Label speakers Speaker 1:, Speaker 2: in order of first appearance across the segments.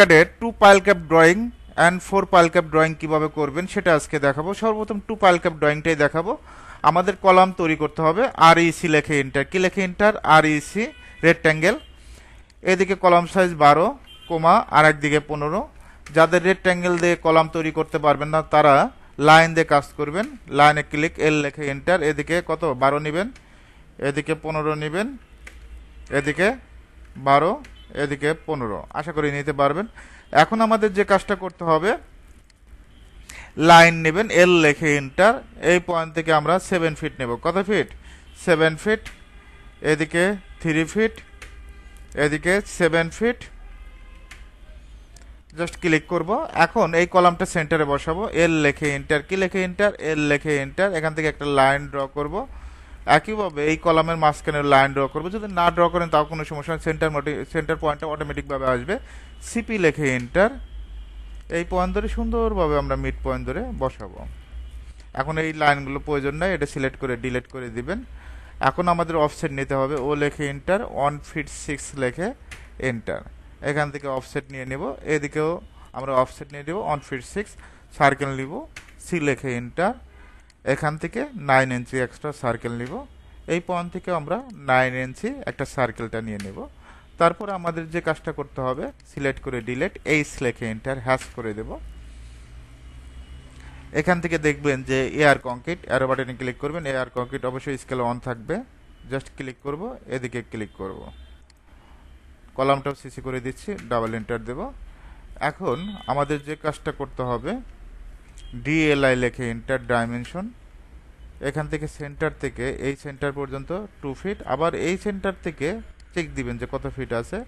Speaker 1: কার্ডের two pile cap drawing and four pile cap drawing কীভাবে করবেন সেটা আজকে দেখাবো। সর্বপ্রথম টু পাইল ক্যাপ ড্রয়িংটাই দেখাবো। আমাদের কলাম তৈরি করতে হবে। আর ইসি লেখে ইন্টার কি লেখে ইন্টার আর ইসি রেক্ট্যাঙ্গেল এদিকে কলাম সাইজ বারো কোমা আর একদিকে পনেরো। যাদের রেক্ট্যাঙ্গেল দিয়ে কলাম তৈরি করতে পারবেন না, তারা লাইন দিয়ে কাজ করবেন। লাইনে ক্লিক এল লেখে এন্টার এদিকে কত? বারো নেবেন। এদিকে পনেরো নেবেন। এদিকে বারো। এদিকে পনেরো। আশা করি নিতে পারবেন। এখন আমাদের যে কাজটা করতে হবে, লাইন নেবেন এল লেখে ইন্টার এই পয়েন্ট থেকে আমরা সেভেন ফিট নেব। কত ফিট সেভেন ফিট এদিকে থ্রি ফিট এদিকে সেভেন ফিট জাস্ট ক্লিক করব। এখন এই কলামটা সেন্টারে বসাবো। এল লেখে ইন্টার কি লেখে ইন্টার এল লেখে ইন্টার এখান থেকে একটা লাইন ড্র করব। একইভাবে এই কলামের মাঝখানে লাইন ড্র করব। যদি না ড্র করেন, তাও কোনো সমস্যা সেন্টার সেন্টার পয়েন্টটা অটোমেটিকভাবে আসবে। সিপি লেখে এন্টার এই পয়েন্ট ধরে সুন্দরভাবে আমরা মিড পয়েন্ট ধরে বসাবো। এখন এই লাইনগুলো প্রয়োজন নাই, এটা সিলেক্ট করে ডিলিট করে দিবেন। এখন আমাদের অফসেট নিতে হবে। ও লেখে এন্টার ওয়ান ফিট সিক্স লেখে এন্টার এখান থেকে অফসেট নিয়ে নেব। এদিকেও আমরা অফসেট নিয়ে নেব ওয়ান ফিট সিক্স সার্কেল নিব সি লেখে এন্টার এখান থেকে নাইন ইঞ্চি এক্সট্রা সার্কেল নিব। এই পয়েন্ট থেকে আমরা নাইন ইঞ্চি একটা সার্কেলটা নিয়ে নেব। তারপর আমাদের যে কাজটা করতে হবে সিলেক্ট করে ডিলেট এইচ লেখে এন্টার হ্যাশ করে দেব। এখান থেকে দেখবেন যে এয়ার কংক্রিট এয়ার বাটনে ক্লিক করবেন। এয়ার কংক্রিট অবশ্যই স্কেল অন থাকবে। জাস্ট ক্লিক করব, এদিকে ক্লিক করব। কলামটাও সিসি করে দিচ্ছি ডাবল এন্টার দেব। এখন আমাদের যে কাজটা করতে হবে ডিএলআই লেখে ইন্টার ডাইমেনশন এখান থেকে সেন্টার থেকে এই সেন্টার পর্যন্ত টু ফিট আবার এই সেন্টার থেকে চেক দিবেন যে কত ফিট আছে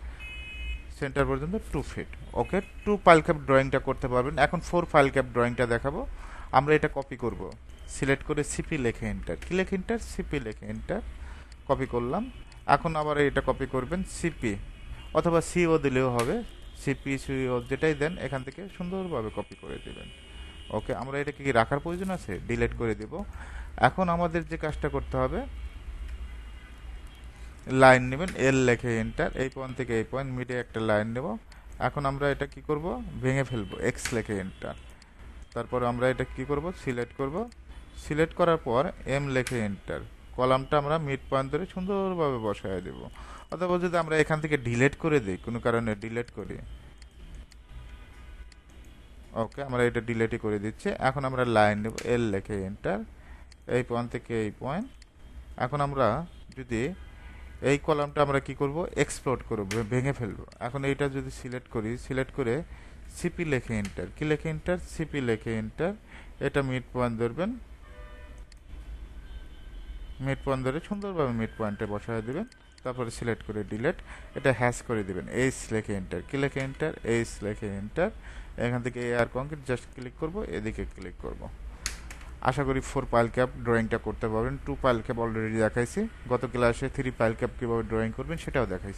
Speaker 1: সেন্টার পর্যন্ত two feet okay two pile cap ড্রয়িংটা করতে পারবেন। এখন ফোর ফাইল ক্যাপ ড্রয়িংটা দেখাবো। আমরা এটা কপি করব। সিলেক্ট করে সিপি লেখে এন্টার কি লেখে এন্টার সিপি লেখে এন্টার কপি করলাম। এখন আবার এটা কপি করবেন সিপি অথবা সিও দিলেও হবে। সিপি সিও যেটাই দেন, এখান থেকে সুন্দরভাবে কপি করে দেবেন। ওকে, আমরা এটা কি রাখার প্রয়োজন আছে? ডিলেট করে দেব। এখন আমাদের যে কাজটা করতে হবে লাইন নেবেন এল লেখে এন্টার এই পয়েন্ট থেকে এই পয়েন্ট মিডে একটা লাইন নেব। এখন আমরা এটা কি করব? ভেঙে ফেলব এক্স লেখে এন্টার তারপর আমরা এটা কি করব? সিলেক্ট করব। সিলেক্ট করার পর এম লেখে এন্টার কলামটা আমরা মিড পয়েন্ট ধরে সুন্দরভাবে বসায় দেব। অথবা যদি আমরা এখান থেকে ডিলেট করে দিই, কোনো কারণে ডিলেট করি ওকে, আমরা এটা ডিলেটই করে দিচ্ছি। এখন আমরা লাইন নেব এল লেখে এন্টার এই পয়েন্ট থেকে এই পয়েন্ট এখন আমরা যদি এই কলামটা আমরা কি করব? এক্সপ্লোর করব ভেঙে ফেলব। এখন এইটা যদি সিলেক্ট করি সিলেক্ট করে সিপি লেখে এন্টার কি লেখে এন্টার সিপি লেখে এন্টার এটা মিড পয়েন্ট ধরবেন। মিড পয়েন্ট ধরে সুন্দরভাবে মিড পয়েন্টে বসায় দেবেন, তারপরে সিলেক্ট করে ডিলেট এটা হ্যাশ করে দিবেন এইচ লেখে এন্টার কি লেখে এন্টার এইচ লেখে এন্টার এখান থেকে এয়ার কংক্রিট জাস্ট ক্লিক করব, এদিকে ক্লিক করব। আশা করি ফোর পাইল ক্যাপ ড্রয়িংটা করতে পারবেন টু পাইল ক্যাপ অলরেডি দেখাইছি, গত ক্লাসে থ্রি পাইল ক্যাপ কীভাবে ড্রয়িং করবেন সেটাও দেখাইছি।